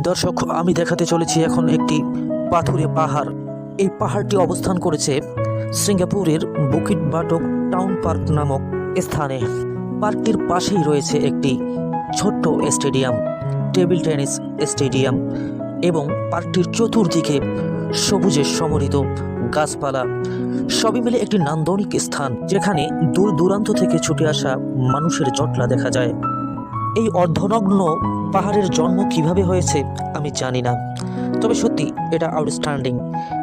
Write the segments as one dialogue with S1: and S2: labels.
S1: দর্শক, আমি দেখাতে চলেছি এখন একটি পাথুরে পাহাড়। এই পাহাড়টি অবস্থান করেছে সিঙ্গাপুরের বুকিট বাটক টাউন পার্ক নামক স্থানে। পার্কটির পাশেই রয়েছে একটি ছোট্ট স্টেডিয়াম, টেবিল টেনিস স্টেডিয়াম এবং পার্কটির চতুর্দিকে সবুজে সমরিত গাছপালা। সবই মিলে একটি নান্দনিক স্থান, যেখানে দূর দূরান্ত থেকে ছুটে আসা মানুষের জটলা দেখা যায়। এই অর্ধনগ্ন পাহাড়ের জন্ম কীভাবে হয়েছে আমি জানি না। তবে সত্যি এটা আউটস্ট্যান্ডিং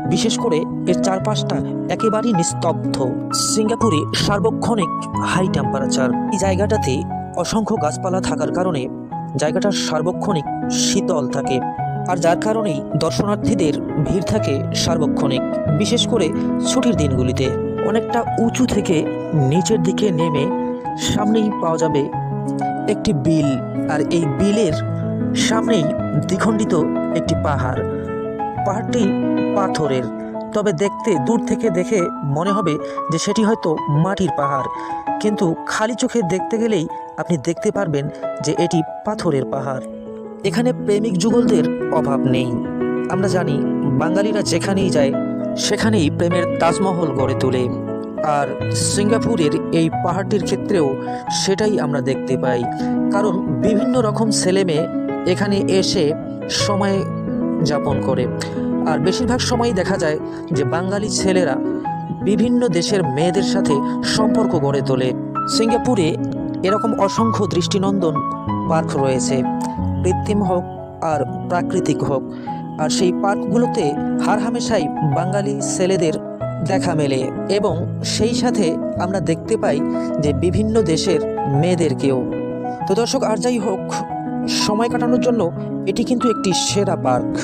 S1: বিশেষ করে এর চারপাশটা একেবারেই নিস্তব্ধ। সিঙ্গাপুরে সার্বক্ষণিক হাই টেম্পারেচার এই জায়গাটাতে অসংখ্য গাছপালা থাকার কারণে জায়গাটা সার্বক্ষণিক শীতল থাকে। আর যার কারণেই দর্শনার্থীদের ভিড় থাকে সার্বক্ষণিক। বিশেষ করে ছুটির দিনগুলিতে। অনেকটা উঁচু থেকে নিচের দিকে নেমে সামনেই পাওয়া যাবে একটি বিল আর এই বিলের সামনেই দ্বিখণ্ডিত একটি পাহাড়। পাহাড়টি পাথরের, তবে দেখতে দূর থেকে দেখে মনে হবে যে সেটি হয়তো মাটির পাহাড়। কিন্তু খালি চোখে দেখতে গেলেই আপনি দেখতে পারবেন যে এটি পাথরের পাহাড়। এখানে প্রেমিক যুগলদের অভাব নেই। আমরা জানি বাঙালিরা যেখানেই যায়, সেখানেই প্রেমের তাজমহল গড়ে তোলে। আর সিঙ্গাপুরের এই পাহাড়টির ক্ষেত্রেও সেটাই আমরা দেখতে পাই। কারণ বিভিন্ন রকম ছেলেমেয়ে এখানে এসে সময় যাপন করে। আর বেশিরভাগ সময়ই দেখা যায় যে বাঙালি ছেলেরা বিভিন্ন দেশের মেয়েদের সাথে সম্পর্ক গড়ে তোলে। সিঙ্গাপুরে এরকম অসংখ্য দৃষ্টিনন্দন পার্ক রয়েছে। কৃত্রিম হোক আর প্রাকৃতিক হোক। আর সেই পার্কগুলোতে হার হামেশাই বাঙালি ছেলেদের দেখা মেলে এবং সেই সাথে আমরা দেখতে পাই যে বিভিন্ন দেশের মেয়েদেরকেও তো দর্শক, আর যাই হোক, সময় কাটানোর জন্য এটি কিন্তু একটি সেরা পার্ক।